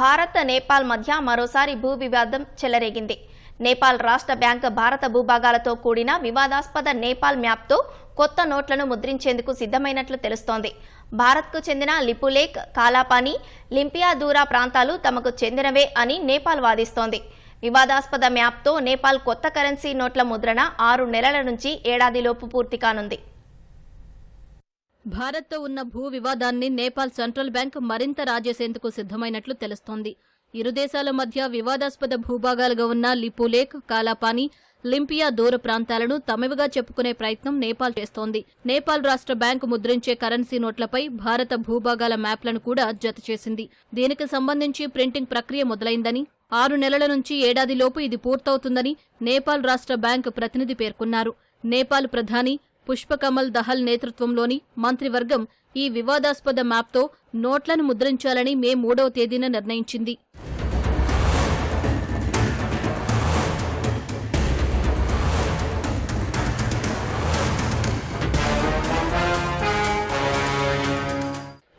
భారత్ నేపాల్ మధ్య మరోసారి భూ వివాదం చెలరేగింది. నేపాల్ రాష్ట్ర బ్యాంక్ భారత భూభాగాలతో కూడిన వివాదాస్పద నేపాల్ మ్యాప్తో కొత్త నోట్లను ముద్రించేందుకు సిద్ధమైనట్లు తెలుస్తోంది. భారత్కు చెందిన లిపులేక్ కాలాపాని లింపియాదూరా ప్రాంతాలు తమకు చెందినవే అని నేపాల్ వాదిస్తోంది. వివాదాస్పద మ్యాప్తో నేపాల్ కొత్త కరెన్సీ నోట్ల ముద్రణ ఆరు నెలల నుంచి ఏడాదిలోపు పూర్తి కానుంది. భారత్తో ఉన్న భూ వివాదాన్ని నేపాల్ సెంట్రల్ బ్యాంక్ మరింత రాజేసేందుకు సిద్ధమైనట్లు తెలుస్తోంది. ఇరు దేశాల మధ్య వివాదాస్పద భూభాగాలుగా ఉన్న లిపులేక్ కాలాపాని లింపియా దూర ప్రాంతాలను తమవిగా చెప్పుకునే ప్రయత్నం నేపాల్ చేస్తోంది. నేపాల్ రాష్ట్ర బ్యాంకు ముద్రించే కరెన్సీ నోట్లపై భారత భూభాగాల మ్యాప్లను కూడా జత చేసింది. దీనికి సంబంధించి ప్రింటింగ్ ప్రక్రియ మొదలైందని ఆరు నెలల నుంచి ఏడాదిలోపు ఇది పూర్తవుతుందని నేపాల్ రాష్ట్ర బ్యాంకు ప్రతినిధి పేర్కొన్నారు. నేపాల్ ప్రధాని పుష్పకమల్ దహల్ నేతృత్వంలోని మంత్రివర్గం ఈ వివాదాస్పద మ్యాప్తో నోట్లను ముద్రించాలని మే మూడవ తేదీన నిర్ణయించింది.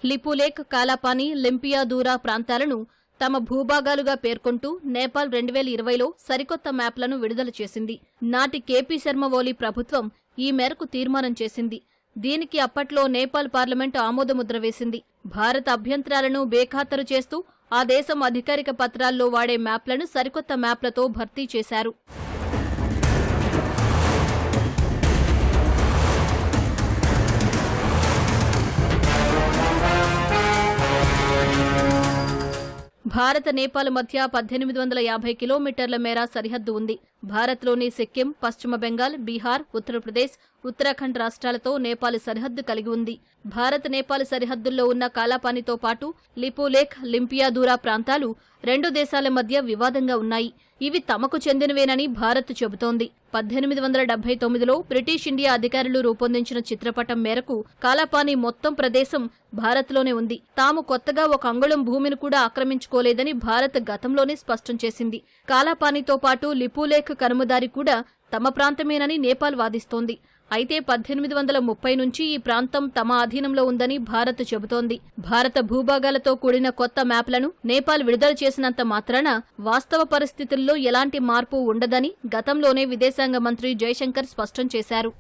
లిపులేక్ కాలాపాని లింపియాదూరా ప్రాంతాలను తమ భూభాగాలుగా పేర్కొంటూ నేపాల్ రెండు వేల ఇరవైలో సరికొత్త మ్యాప్లను విడుదల చేసింది. నాటి కేపీ శర్మ ఓలీ ప్రభుత్వం ఈ మేరకు తీర్మానం చేసింది. దీనికి అప్పట్లో నేపాల్ పార్లమెంటు ఆమోదముద్ర వేసింది. భారత అభ్యంతరాలను బేఖాతరు చేస్తూ ఆ దేశం అధికారిక పత్రాల్లో వాడే మ్యాప్లను సరికొత్త మ్యాప్లతో భర్తీ చేశారు. భారత నేపాల్ మధ్య పద్దెనిమిది వందల యాభై కిలోమీటర్ల మేర సరిహద్దు ఉంది. భారత్లోని సిక్కిం పశ్చిమ బెంగాల్ బీహార్ ఉత్తరప్రదేశ్ ఉత్తరాఖండ్ రాష్ట్రాలతో నేపాల్ సరిహద్దు కలిగి ఉంది. భారత్ నేపాల్ సరిహద్దుల్లో ఉన్న కాలాపానితో పాటు లిపోలేక్ లింపియాదూరా ప్రాంతాలు రెండు దేశాల మధ్య వివాదంగా ఉన్నాయి. ఇవి తమకు చెందినవేనని భారత్ చెబుతోంది. పద్దెనిమిది వందల డెబ్బై తొమ్మిదిలో బ్రిటిష్ ఇండియా అధికారులు రూపొందించిన చిత్రపటం మేరకు కాలాపాని మొత్తం ప్రదేశం భారత్లోనే ఉంది. తాము కొత్తగా ఒక అంగుళం భూమిని కూడా ఆక్రమించుకోలేదని భారత్ గతంలోనే స్పష్టం చేసింది. కాలాపానితో పాటు లిపులేక్ కనుమదారి కూడా తమ ప్రాంతమేనని నేపాల్ వాదిస్తోంది. అయితే పద్దెనిమిది వందల ముప్పై నుంచి ఈ ప్రాంతం తమ అధీనంలో ఉందని భారత్ చెబుతోంది. భారత భూభాగాలతో కూడిన కొత్త మ్యాప్లను నేపాల్ విడుదల చేసినంత మాత్రాన వాస్తవ పరిస్థితుల్లో ఎలాంటి మార్పు ఉండదని గతంలోనే విదేశాంగ మంత్రి జైశంకర్ స్పష్టం చేశారు.